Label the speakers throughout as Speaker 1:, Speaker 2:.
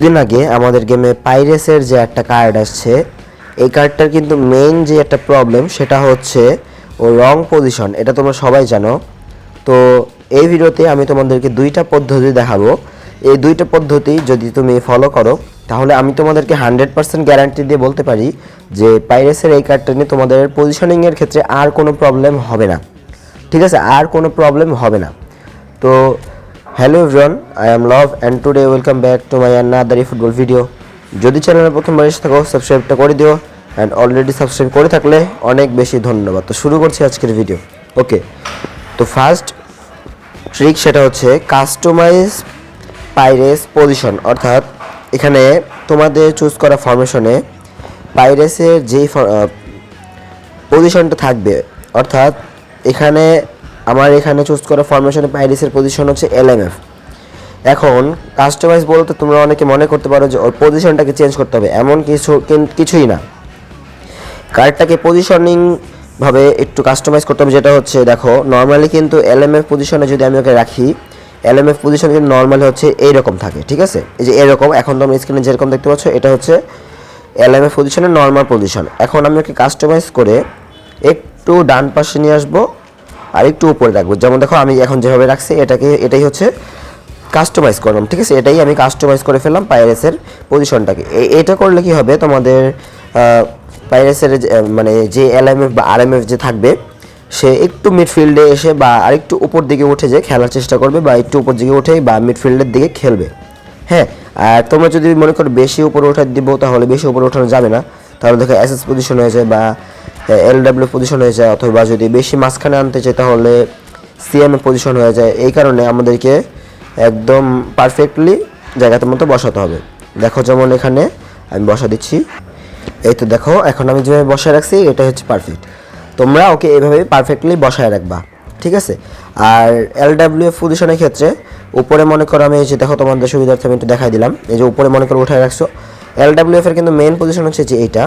Speaker 1: দিন আগে আমাদের গেমে পাইরেসের যে একটা কার্ড আসছে, এই কার্ডটার কিন্তু মেইন যে একটা প্রবলেম সেটা হচ্ছে ও রং পজিশন এটা তোমরা সবাই জানো। তো এই ভিডিওতে আমি তোমাদেরকে দুইটা পদ্ধতি দেখাবো। এই দুইটা পদ্ধতি যদি তুমি ফলো করো, তাহলে আমি তোমাদেরকে হান্ড্রেড পার্সেন্ট গ্যারান্টি দিয়ে বলতে পারি যে পাইরেসের এই কার্ডটা নিয়ে তোমাদের পজিশনিংয়ের ক্ষেত্রে আর কোনো প্রবলেম হবে না। ঠিক আছে? আর কোনো প্রবলেম হবে না। তো hello everyone I am Love and today welcome back to my another football video যদি চ্যানেলে প্রথমবার এসে থাকো সাবস্ক্রাইবটা করে দিও অ্যান্ড অলরেডি সাবস্ক্রাইব করে থাকলে অনেক বেশি ধন্যবাদ। তো শুরু করছি আজকের ভিডিও ওকে তো ফার্স্ট ট্রিক সেটা হচ্ছে কাস্টমাইজ পাইরেস পজিশন অর্থাৎ এখানে তোমাদের চুজ করা ফরমেশনে পাইরেসের যেই পজিশনটা থাকবে, অর্থাৎ এখানে আমার এখানে চুজ করা ফরমেশনে পাইরেসের পজিশন হচ্ছে এলএমএফ এখন কাস্টমাইজ বলতে তোমরা অনেকে মনে করতে পারো যে ওর পজিশনটাকে চেঞ্জ করতে হবে, এমন কিছু কিছুই না। কার্ডটাকে পজিশনিং ভাবে একটু কাস্টমাইজ করতে হবে, যেটা হচ্ছে, দেখো নর্মালি কিন্তু এলএমএফ পজিশনে যদি আমি ওকে রাখি এলএমএফ পজিশন কিন্তু নর্মালি হচ্ছে এইরকম থাকে, ঠিক আছে? এই যে এরকম, এখন তোমরা স্ক্রিনে যেরকম দেখতে পাচ্ছ, এটা হচ্ছে এলএমএফ পজিশনের নর্মাল পজিশন এখন আমি ওকে কাস্টমাইজ করে একটু ডান পাশে নিয়ে আসব আর একটু উপরে রাখব। যেমন দেখো, আমি এখন যেভাবে রাখছি, এটাকে, এটাই হচ্ছে কাস্টমাইজ করলাম ঠিক আছে? এটাই আমি কাস্টমাইজ করে ফেললাম পাইরেসের পজিশনটাকে এটা করলে কি হবে? তোমাদের পাইরেসের মানে যে এলএমএফ বা আরএমএফ যে থাকবে, সে একটু মিডফিল্ডে এসে বা আরেকটু উপর দিকে উঠে যে খেলার চেষ্টা করবে বা একটু উপর দিকে উঠে বা মিডফিল্ডের দিকে খেলবে। হ্যাঁ? আর তোমরা যদি মনে করো বেশি উপরে ওঠা দিব, তাহলে বেশি উপরে ওঠানো যাবে না। তাহলে দেখো এসএস পজিশন হয়ে যায় বা এলডব্লিউ পজিশন হয়ে যায় অথবা যদি বেশি মাঝখানে আনতে চাই তাহলে সিএম পজিশন হয়ে যায়। এই কারণে আমাদেরকে একদম পারফেক্টলি জায়গাতে মতো বসাতে হবে। দেখো যেমন এখানে আমি বসা দিচ্ছি। এই তো দেখো, এখন আমি যেভাবে বসায় রাখছি এটা হচ্ছে পারফেক্ট তোমরা ওকে এইভাবে পারফেক্টলি বসায় রাখবা, ঠিক আছে? আর এল ডাব্লিউ এফ পজিশনের ক্ষেত্রে উপরে মনে করো আমি এই যে দেখো তোমাদের সুবিধার্থে আমি একটু দেখাই দিলাম। এই যে উপরে মনে করো উঠায় রাখছো। এল ডাব্লিউ এফ এর কিন্তু মেইন পজিশন হচ্ছে যে এইটা।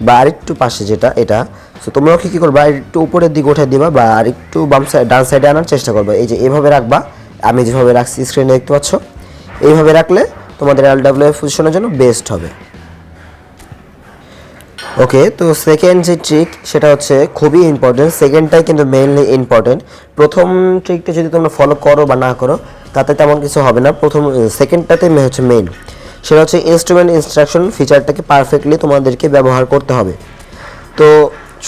Speaker 1: বা আরেকটু পাশে যেটা, এটা। তো তোমরা ওকে কী করবা? একটু উপরের দিকে উঠে দিবা বা আরেকটু বাম সাইড ডান সাইডে আনার চেষ্টা করবা। এই যে এইভাবে রাখবা। আমি যেভাবে রাখছি স্ক্রিনে দেখতে পাচ্ছ। এইভাবে রাখলে তোমাদের এল ডাব্লিউ পজিশনের জন্য বেস্ট হবে। ওকে তো সেকেন্ড যে ট্রিক সেটা হচ্ছে খুবই ইম্পর্টেন্ট সেকেন্ডটাই কিন্তু মেইনলি ইম্পর্টেন্ট প্রথম ট্রিকটা যদি তোমরা ফলো করো বা না করো, তাতে তেমন কিছু হবে না। প্রথম সেকেন্ডটাতে হচ্ছে মেইন সেটা হচ্ছে ইনস্ট্রুমেন্ট ইনস্ট্রাকশন ফিচারটাকে পারফেক্টলি তোমাদেরকে ব্যবহার করতে হবে। তো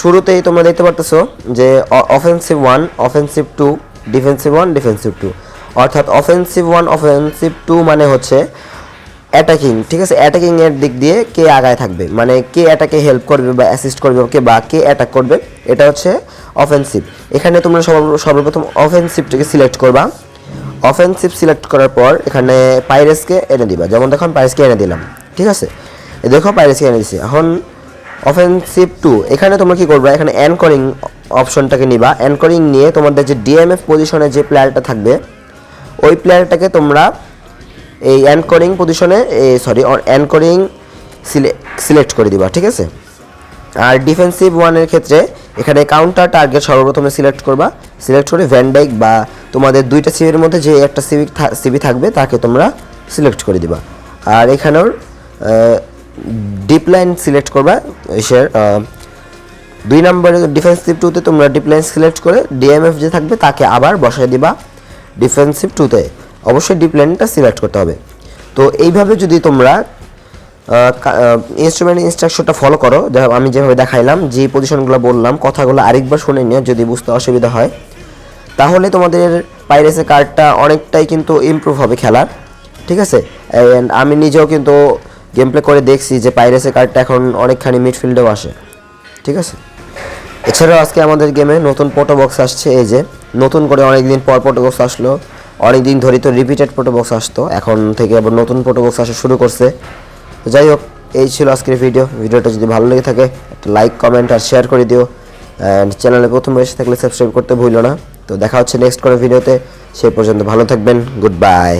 Speaker 1: শুরুতেই তোমরা দেখতে পারতেছো যে offensive one offensive two defensive one defensive two অর্থাৎ অফেন্সিভ ওয়ান অফেন্সিভ টু মানে হচ্ছে অ্যাটাকিং ঠিক আছে? অ্যাটাকিংয়ের দিক দিয়ে কে আগায় থাকবে? মানে কে অ্যাটাকে হেল্প করবে বা অ্যাসিস্ট করবে ওকে বা কে অ্যাটাক করবে? এটা হচ্ছে অফেন্সিভ এখানে তোমরা সর্বপ্রথম অফেন্সিভটাকে সিলেক্ট করবা। অফেন্সিভ সিলেক্ট করার পর এখানে পাইরেসকে এনে দিবা। যেমন দেখো পাইরেসকে এনে দিলাম। ঠিক আছে? দেখো পাইরেসকে এনে দিছি। এখন অফেন্সিভ টু এখানে তোমরা কি করবা? এখানে অ্যানকরিং অপশনটাকে নিবা। অ্যানকরিং নিয়ে তোমাদের যে ডিএমএফ পজিশনে যে প্লেয়ারটা থাকবে, ওই প্লেয়ারটাকে তোমরা এই অ্যানকরিং পজিশনে সরি অ্যানকরিং সিলেক্ট করে দিবা। ঠিক আছে? আর ডিফেন্সিভ ওয়ানের ক্ষেত্রে এখানে কাউন্টার টার্গেট সর্বপ্রথমে সিলেক্ট করবা। সিলেক্ট করে ভ্যানডাইক বা তোমাদের দুইটা সিভির মধ্যে যে একটা সিভি সিভি থাকবে, তাকে তোমরা সিলেক্ট করে দিবা। আর এখানেও ডিপ লাইন সিলেক্ট করবা, এসের দুই নম্বরে ডিফেন্সিভ টুতে তোমরা ডিপ লাইন সিলেক্ট করে ডিএমএফ যে থাকবে, তাকে আবার বসায় দিবা ডিফেন্সিভ টুতে অবশ্যই ডিপ লাইনটা সিলেক্ট করতে হবে। তো এইভাবে যদি তোমরা ইনস্ট্রুমেন্ট ইনস্ট্রাকশনটা ফলো করো আমি যেভাবে দেখাইলাম, যে পজিশনগুলো বললাম, কথাগুলো আরেকবার শুনে নিও যদি বুঝতে অসুবিধা হয়। তাহলে তোমাদের পাইরেসের কার্ডটা অনেকটাই কিন্তু ইমপ্রুভ হবে খেলার, ঠিক আছে? অ্যান্ড আমি নিজেও কিন্তু গেম প্লে করে দেখছি যে পাইরেসের কার্ডটা এখন অনেকখানি মিডফিল্ডেও আসে, ঠিক আছে? এছাড়াও আজকে আমাদের গেমে নতুন পোটো বক্স আসছে, এই যে নতুন করে অনেকদিন পর পোটো বক্স আসলো, অনেকদিন ধরেই তো রিপিটেড পোটো বক্স আসতো, এখন থেকে আবার নতুন পোটো বক্স আসা শুরু করছে। তো যাই হোক, এই ছিল আজকের ভিডিও ভিডিওটা যদি ভালো লেগে থাকে, একটা লাইক কমেন্ট আর শেয়ার করে দিও। অ্যান্ড চ্যানেলে প্রথম এসে থাকলে সাবস্ক্রাইব করতে ভুলো না। তো দেখা হচ্ছে নেক্সট কোনো ভিডিওতে সেই পর্যন্ত ভালো থাকবেন গুড বাই